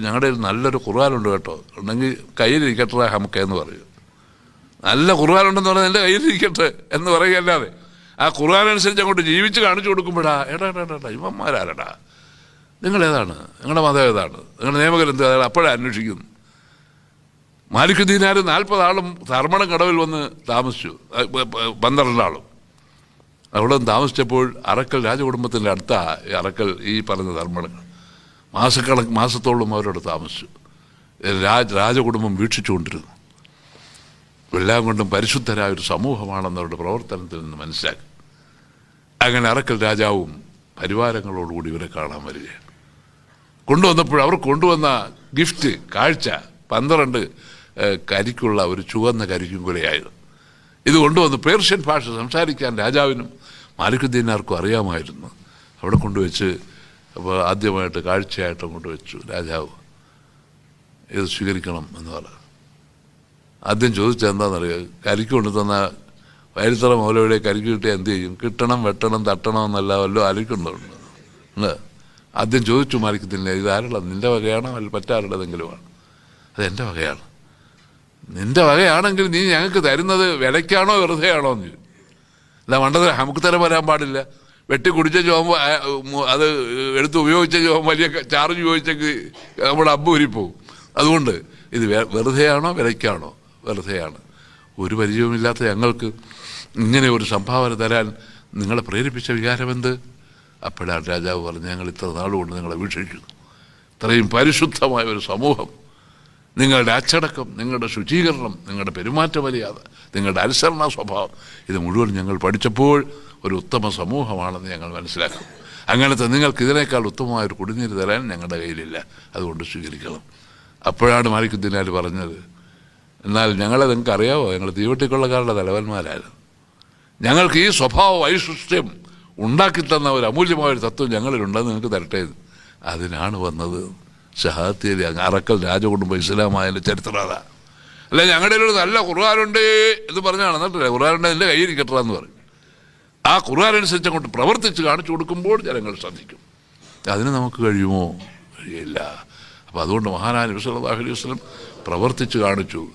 ഞങ്ങളുടെ ഒരു നല്ലൊരു ഖുർആാനുണ്ട് കേട്ടോ. ഉണ്ടെങ്കിൽ കയ്യിലിരിക്കട്ടെ ഹമക്ക എന്ന് പറയും. നല്ല ഖുർആാനുണ്ടെന്ന് പറഞ്ഞാൽ എന്റെ കയ്യിലിരിക്കട്ടെ എന്ന് പറയുകയല്ലാതെ. ആ ഖുർആൻ അനുസരിച്ച് അങ്ങോട്ട് ജീവിച്ച് കാണിച്ചു കൊടുക്കുമ്പോഴാ എടാ എടാ എടാ, ഇവന്മാരാരടാ? നിങ്ങളേതാണ്? നിങ്ങളുടെ മതം ഏതാണ്? നിങ്ങളുടെ നിയമഗ്രന്ഥം ഏതാണ് അപ്പോഴേ അന്വേഷിക്കുന്നു. മാലിക്കുദ്ദീനാർ നാൽപ്പതാളും ധർമ്മണം കടവിൽ വന്ന് താമസിച്ചു. പന്ത്രണ്ടാളും. അവിടെ താമസിച്ചപ്പോൾ അറക്കൽ രാജകുടുംബത്തിന്റെ അടുത്ത അറക്കൽ ഈ പറഞ്ഞ ധർമ്മടങ്ങൾ മാസക്കണക്ക് മാസത്തോളം അവരോട് താമസിച്ചു. രാജ രാജകുടുംബം വീക്ഷിച്ചുകൊണ്ടിരുന്നു. എല്ലാം കൊണ്ടും പരിശുദ്ധരായ ഒരു സമൂഹമാണെന്ന് അവരുടെ പ്രവർത്തനത്തിൽ നിന്ന് മനസ്സിലാക്കി. അങ്ങനെ അറക്കൽ രാജാവും പരിവാരങ്ങളോടുകൂടി ഇവരെ കാണാൻ വരികയാണ്. കൊണ്ടുവന്നപ്പോൾ അവർ കൊണ്ടുവന്ന ഗിഫ്റ്റ് കാഴ്ച പന്ത്രണ്ട് കരിക്കുള്ള ഒരു ചുവന്ന കരിക്കും കൂടെയായിരുന്നു. ഇത് കൊണ്ടുവന്ന് പേർഷ്യൻ ഭാഷ സംസാരിക്കാൻ രാജാവിനും മാലിക്കുദ്ദീനാർക്കും അറിയാമായിരുന്നു. അവിടെ കൊണ്ടുവച്ച് അപ്പോൾ ആദ്യമായിട്ട് കാഴ്ചയായിട്ട് അങ്ങോട്ട് വെച്ചു രാജാവ്. ഇത് സ്വീകരിക്കണം എന്ന് പറഞ്ഞു. ആദ്യം ചോദിച്ചത് എന്താണെന്നറിയോ? കരിക്ക് കൊണ്ടു തന്ന വയലിത്തറ മൗലവിടെ കരിക്ക് കിട്ടിയാൽ എന്ത് ചെയ്യും? കിട്ടണം വെട്ടണം തട്ടണം എന്നല്ല വല്ലോ ആലോചിക്കുന്നുണ്ട്. അല്ലേ ആദ്യം ചോദിച്ചു മാലിക്കത്തില്ല ഇത് ആരുള്ള നിന്റെ വകയാണോ അല്ല മറ്റാരുടേതെങ്കിലുമാണ്? അത് എന്റെ വകയാണ്. നിന്റെ വകയാണെങ്കിൽ നീ ഞങ്ങൾക്ക് തരുന്നത് വിലയ്ക്കാണോ വെറുതെയാണോ? എന്ന് ചോദിച്ചു. അല്ല വേണ്ടത് നമുക്ക് തരം വരാൻ പാടില്ല. വെട്ടി കുടിച്ച ചോമ്പ് അത് എടുത്ത് ഉപയോഗിച്ച ചോമ്പ് വലിയ ചാർജ് ഉപയോഗിച്ചെങ്കിൽ നമ്മുടെ അബ്ബ് ഉരിപ്പോവും അതുകൊണ്ട് ഇത് വെറുതെയാണോ വിലയ്ക്കാണോ? വെറുതെയാണ്. ഒരു പരിചയവുമില്ലാത്ത ഞങ്ങൾക്ക് ഇങ്ങനെ ഒരു സംഭാവന തരാൻ നിങ്ങളെ പ്രേരിപ്പിച്ച വികാരമെന്ത്? അപ്പോഴാണ് രാജാവ് പറഞ്ഞു ഞങ്ങൾ ഇത്ര നാളുകൊണ്ട് നിങ്ങളെ വീക്ഷിക്കുന്നു. ഇത്രയും പരിശുദ്ധമായ ഒരു സമൂഹം. നിങ്ങളുടെ അച്ചടക്കം നിങ്ങളുടെ ശുചീകരണം നിങ്ങളുടെ പെരുമാറ്റ മര്യാദ നിങ്ങളുടെ അനുസരണ സ്വഭാവം ഇത് മുഴുവൻ ഞങ്ങൾ പഠിച്ചപ്പോൾ ഒരു ഉത്തമ സമൂഹമാണെന്ന് ഞങ്ങൾ മനസ്സിലാക്കും അങ്ങനത്തെ നിങ്ങൾക്ക് ഇതിനേക്കാൾ ഉത്തമമായ ഒരു കുടിനീര് തരാൻ ഞങ്ങളുടെ കയ്യിലില്ല. അതുകൊണ്ട് സ്വീകരിക്കണം. അപ്പോഴാണ് മാലിക്കുദ്ദീനാൽ പറഞ്ഞത് എന്നാൽ ഞങ്ങളെ നിങ്ങൾക്ക് അറിയാവോ ഞങ്ങൾ തീവട്ടിക്കൊള്ളക്കാരുടെ തലവന്മാരായിരുന്നു. ഞങ്ങൾക്ക് ഈ സ്വഭാവ വൈശിഷ്ട്യം ഉണ്ടാക്കി തന്ന ഒരു അമൂല്യമായ ഒരു തത്വം ഞങ്ങളിലുണ്ടെന്ന് നിങ്ങൾക്ക് തരട്ടെ അതിനാണ് വന്നത്. ഷഹാത്തിയിൽ അറക്കൽ രാജകുടുംബം ഇസ്ലാമായതിന്റെ ചരിത്രം അതാ അല്ല ഞങ്ങളുടെ ഒരു നല്ല ഖുർആാനുണ്ട് എന്ന് പറഞ്ഞാണ് എന്നിട്ടില്ല? ഖുർആാനുണ്ട് എന്റെ കയ്യിരിക്കട്ടെ എന്ന് പറയും. ആ ഖുർആൻ അനുസരിച്ച് അങ്ങോട്ട് പ്രവർത്തിച്ച് കാണിച്ചു കൊടുക്കുമ്പോൾ ജനങ്ങൾ ശ്രദ്ധിക്കും. അതിന് നമുക്ക് കഴിയുമോ? കഴിയില്ല. അപ്പോൾ അതുകൊണ്ട് മഹാനായ നബി സല്ലല്ലാഹു അലൈഹി വസല്ലം പ്രവർത്തിച്ച് കാണിച്ചു.